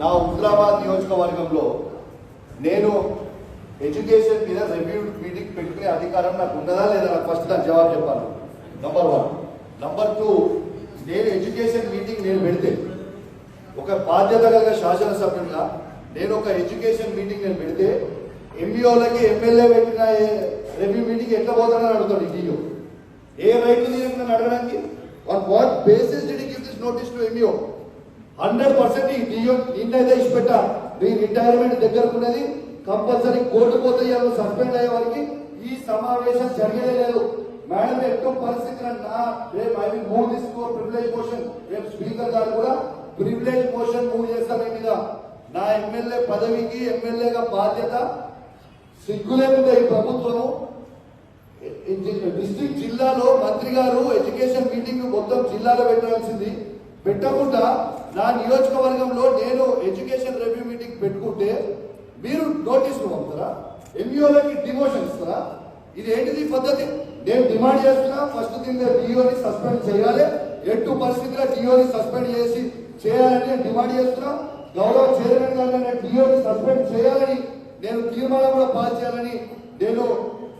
నా హుజరాబాద్ నియోజకవర్గంలో నేను ఎడ్యుకేషన్ మీద రివ్యూ మీటింగ్ పెట్టుకునే అధికారం నాకు ఉన్నదా లేదా నాకు ఫస్ట్ నాకు జవాబు చెప్పాలి. నంబర్ వన్ నంబర్ టూ నేను ఎడ్యుకేషన్ మీటింగ్ నేను పెడితే ఒక బాధ్యత కలిగిన శాసనసభ్యుడిగా నేను ఒక ఎడ్యుకేషన్ మీటింగ్ నేను పెడితే ఎంబీఓలకి ఎమ్మెల్యే పెట్టిన రివ్యూ మీటింగ్ ఎట్లా పోతానని అడుగుతాడు డిఓ ఏ రైట్ నేను అడగడానికి? On what basis did give this notice to MEO hundred percent ఈ డిఓ నిన్నైతే ఇచ్చి పెట్టా మీ రిటైర్మెంట్ దగ్గరకున్నది కంపల్సరీ కోర్టు పోతే సస్పెండ్ అయ్యే వారికి ఈ సమావేశం జరిగేదే లేదు. మేడం ఎక్కువ పరిస్థితి నా రేపు I will move this privilege motion రేపు స్పీకర్ గారు కూడా ప్రివిలేజ్ మోషన్ మూవ్ చేస్తారు మీద. నా ఎమ్మెల్యే పదవికి ఎమ్మెల్యేగా బాధ్యత సిగ్గులేకుండా ఈ ప్రభుత్వము. డిస్ట్రిక్ట్ జిల్లాలో మంత్రి గారు ఎడ్యుకేషన్ మీటింగ్ మొత్తం జిల్లాలో పెట్టాల్సింది పెట్టకుండా నా నియోజకవర్గంలో నేను ఎడ్యుకేషన్ రివ్యూ మీటింగ్ పెట్టుకుంటే మీరు నోటీసులు పంపుతారా? ఎంఈఓలకి డిమోషన్ ఇస్తారా? ఇది ఏంటిది పద్ధతి? నేను డిమాండ్ చేస్తున్నా ఫస్ట్ థింగ్ డిఓని సస్పెండ్ చేయాలి. ఎట్టు పరిస్థితిలో డిఓని సస్పెండ్ చేసి చేయాలని నేను డిమాండ్ చేస్తున్నా. గౌరవ చైర్మన్ గారు డిఓని సస్పెండ్ చేయాలని నేను తీర్మానం కూడా పాస్ చేయాలని నేను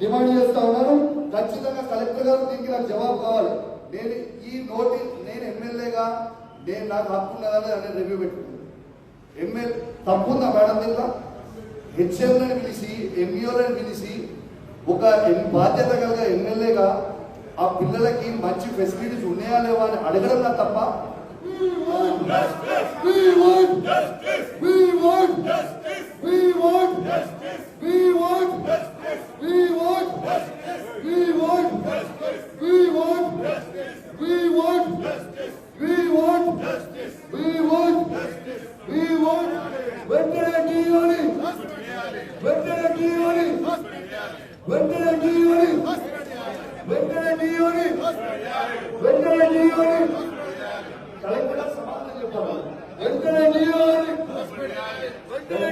డిమాండ్ చేస్తా ఉన్నాను. ఖచ్చితంగా కలెక్టర్ గారు దీనికి నాకు జవాబు కావాలి. నేను ఈ నోటీస్ నేను ఎమ్మెల్యేగా నేను నాకు హక్కు ఉన్నదని నేను రివ్యూ పెట్టుకున్నాను ఎమ్మెల్యే తప్పుందా మేడం దీంట్లో? హెచ్ఎంలను పిలిచి ఎంఈఓలను పిలిచి ఒక బాధ్యత కలిగిన ఎమ్మెల్యేగా ఆ పిల్లలకి మంచి ఫెసిలిటీస్ ఉన్నాయా లేవా అని అడగడం నా తప్ప? వెంటనే టీయోని వెంటనే టీయోని వెంటనే టీయోని వెంటనే టీయోని కలెక్టర్ గారు సమాధానం చెప్పాలి వెంటనే టీయోని వెంటనే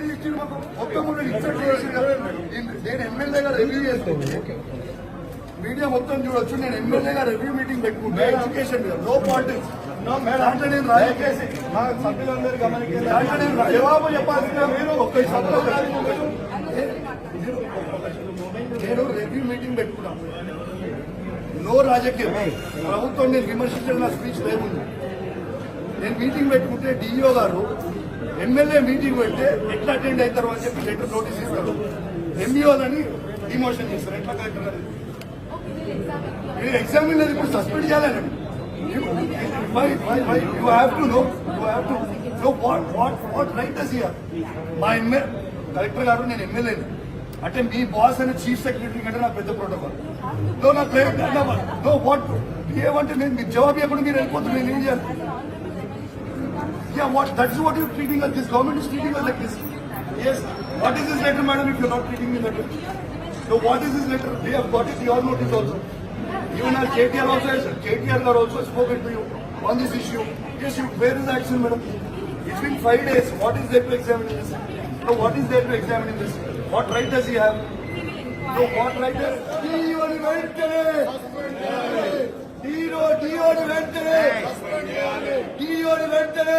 రివ్యూ ఇచ్చి మాకు మొత్తం కూడా ఇన్సల్ట్ నేను- ఎమ్మెల్యేగా రివ్యూ చేస్తాను మీడియా మొత్తం చూడొచ్చు నేను ఎమ్మెల్యేగా రివ్యూ మీటింగ్ పెట్టుకుంటే ఎడ్యుకేషన్ మీద నో పాలిటిక్స్ దాంట్లో నేను రాజకీయ మా సభ్యులందరూ గమనించారు దాంట్లో నేను జవాబు చెప్పాల్సిన మీరు ఒక్క నేను రివ్యూ మీటింగ్ పెట్టుకున్నాను నో రాజకీయం ప్రభుత్వం నేను విమర్శించిన నా స్పీచ్ లేముంది నేను మీటింగ్ పెట్టుకుంటే డిఈఓ గారు ఎమ్మెల్యే మీటింగ్ పెడితే ఎట్లా అటెండ్ అవుతారు అని చెప్పి లెటర్ నోటీస్ ఇస్తారు. ఎంబీఓలని డిమోషన్ చేస్తారు. ఎట్లా కలెక్టర్ మీరు ఎగ్జామ్ లేదు ఇప్పుడు సస్పెండ్ చేయాలని. You have to know you have to know what what what right does మా ఎమ్మె కలెక్టర్ గారు నేను ఎమ్మెల్యేని. అంటే మీ బాస్ అనే చీఫ్ సెక్రటరీ కంటే నా పెద్ద ప్రోటోకాల్ నో నా ప్లే నో వాట్ ఏమంటే నేను మీరు జవాబు ఇవ్వకుండా మీరు వెళ్ళిపోతున్నారు నేను ఏం చేయాలి? Yeah, what? That's what you're treating us. This government is treating us like this. Yes. What is this letter, madam? If you're not treating me letter. So what is this letter? We have got it. Your notice also. Even our KTR also has, KTR are also spoken to you on this issue. Yes, you, where is action, madam? It's been five days. What is there to examine in this? So what is there to examine in this? What right does he have? No. what right does he? You are right. DOD వెంటనే DOD వెంటనే